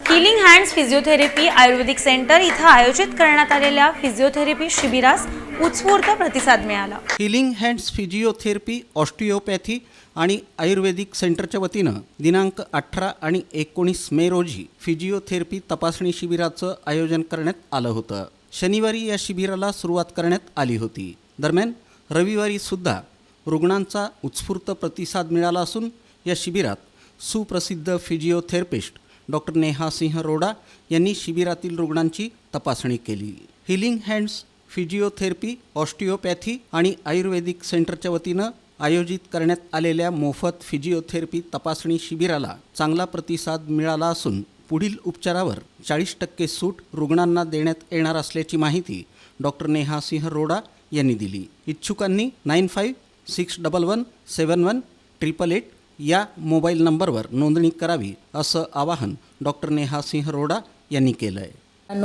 Healing hands physiotherapy Ayurvedic centre इथं आयोजित करण्यात आलेल्या फिजिओथेरपी शिबिरास उत्स्फूर्त प्रतिसाद मिळाला. हिलिंग हँड्स फिजिओथेरपी ऑस्टिओपॅथी आणि आयुर्वेदिक सेंटरच्या वतीनं दिनांक अठरा आणि एकोणीस मे रोजी फिजिओथेरपी तपासणी शिबिराचं आयोजन करण्यात आलं होतं. शनिवारी या शिबिराला सुरुवात करण्यात आली होती. दरम्यान रविवारी सुद्धा रुग्णांचा उत्स्फूर्त प्रतिसाद मिळाला असून या शिबिरात सुप्रसिद्ध फिजिओथेरपिस्ट डॉक्टर नेहा सिंह रोडा यांनी शिबिरातील रुग्णांची तपासणी केली. हिलिंग हँड्स फिजिओथेरपी ऑस्टिओपॅथी आणि आयुर्वेदिक सेंटरच्या वतीनं आयोजित करण्यात आलेल्या मोफत फिजिओथेरपी तपासणी शिबिराला चांगला प्रतिसाद मिळाला असून पुढील उपचारावर चाळीस टक्के सूट रुग्णांना देण्यात येणार असल्याची माहिती डॉक्टर नेहा सिंह रोडा यांनी दिली. इच्छुकांनी nine five six double one seven one triple eight या मोबाईल नंबरवर नोंदणी करावी असं आवाहन डॉक्टर नेहा सिंह रोडा यांनी केलं आहे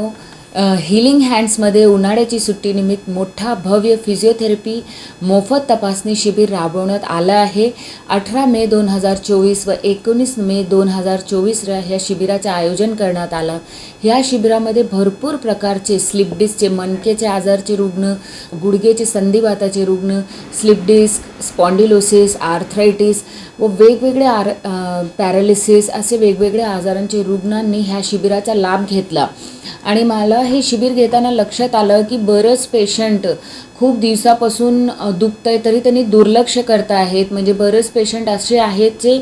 हिलिंग हँड्समध्ये उन्हाळ्याची सुट्टीनिमित्त मोठा भव्य फिजिओथेरपी मोफत तपासणी शिबिर राबवण्यात आलं आहे. अठरा मे दोन हजार चोवीस व एकोणीस मे दोन हजार चोवीस ह्या शिबिराचं आयोजन करण्यात आलं. ह्या शिबिरामध्ये भरपूर प्रकारचे स्लिप डिस्कचे मनकेचे आजारचे रुग्ण गुडघेचे संधिवाताचे रुग्ण स्लिप डिस्क स्पॉन्डिलोसिस आर्थरायटिस व वेगवेगळे आर पॅरालिसिस असे वेगवेगळ्या आजारांचे रुग्णांनी ह्या शिबिराचा लाभ घेतला. आणि मला हे शिबिर घेताना लक्षात आलं की बरंच पेशंट खूप दिवसापासून दुखत आहे तरी त्यांनी दुर्लक्ष करत आहेत. म्हणजे बरेच पेशंट असे आहेत जे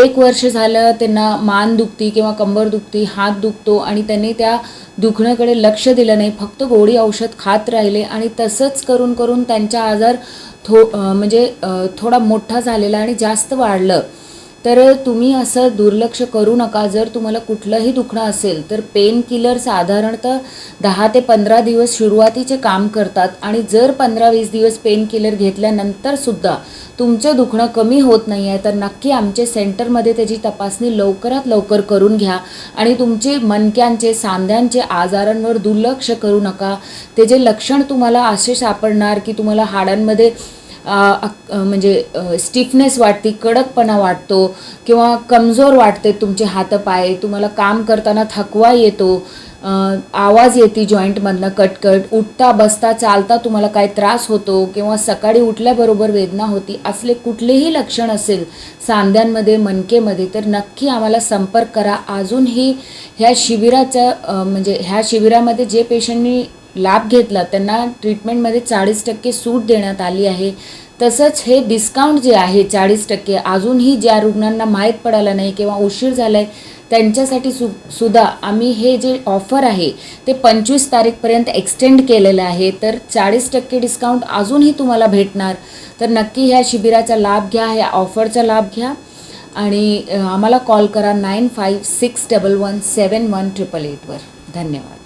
एक वर्ष झालं त्यांना मान दुखती किंवा कंबर दुखती हात दुखतो आणि त्यांनी त्या दुखण्याकडे लक्ष दिलं नाही. फक्त गोळी औषध खात राहिले आणि तसंच करून करून त्यांचा आजार थो म्हणजे थोडा मोठा झालेला आणि जास्त वाढलं. तर तुम्ही असं दुर्लक्ष करू नका. जर तुम्हाला कुठलंही दुखणं असेल तर पेन किलर साधारणतः दहा ते पंधरा दिवस सुरुवातीचे काम करतात. आणि जर पंधरा वीस दिवस पेन किलर घेतल्यानंतरसुद्धा तुमचं दुखणं कमी होत नाही आहे तर नक्की आमचे सेंटरमध्ये त्याची तपासणी लवकरात लवकर करून घ्या. आणि तुमचे मनक्यांचे सांध्यांचे आजारांवर दुर्लक्ष करू नका. ते जे लक्षण तुम्हाला असे सापडणार की तुम्हाला हाडांमध्ये म्हणजे स्टिफनेस वाटते कडकपणा वाटतो किंवा कमजोर वाटते तुमचे हातपाय तुम्हाला काम करताना थकवा येतो आवाज येते जॉईंटमधनं कटकट उठता बसता चालता तुम्हाला काय त्रास होतो किंवा सकाळी उठल्याबरोबर वेदना होती असले कुठलेही लक्षण असेल सांध्यांमध्ये मनकेमध्ये तर नक्की आम्हाला संपर्क करा. अजूनही ह्या शिबिराचं म्हणजे ह्या शिबिरामध्ये जे पेशंटनी लाभ घेतला त्यांना ट्रीटमेंटमध्ये चाळीस टक्के सूट देण्यात आली आहे. तसंच हे डिस्काउंट जे आहे चाळीस टक्के अजूनही ज्या रुग्णांना माहीत पडायला नाही किंवा उशीर झाला आहे त्यांच्यासाठी सु सुद्धा आम्ही हे जे ऑफर आहे ते पंचवीस तारीखपर्यंत एक्सटेंड केलेलं आहे. तर चाळीस टक्के डिस्काउंट अजूनही तुम्हाला भेटणार. तर नक्की ह्या शिबिराचा लाभ घ्या ह्या ऑफरचा लाभ घ्या. आणि आम्हाला कॉल करा nine five six double one seven one triple एटवर धन्यवाद.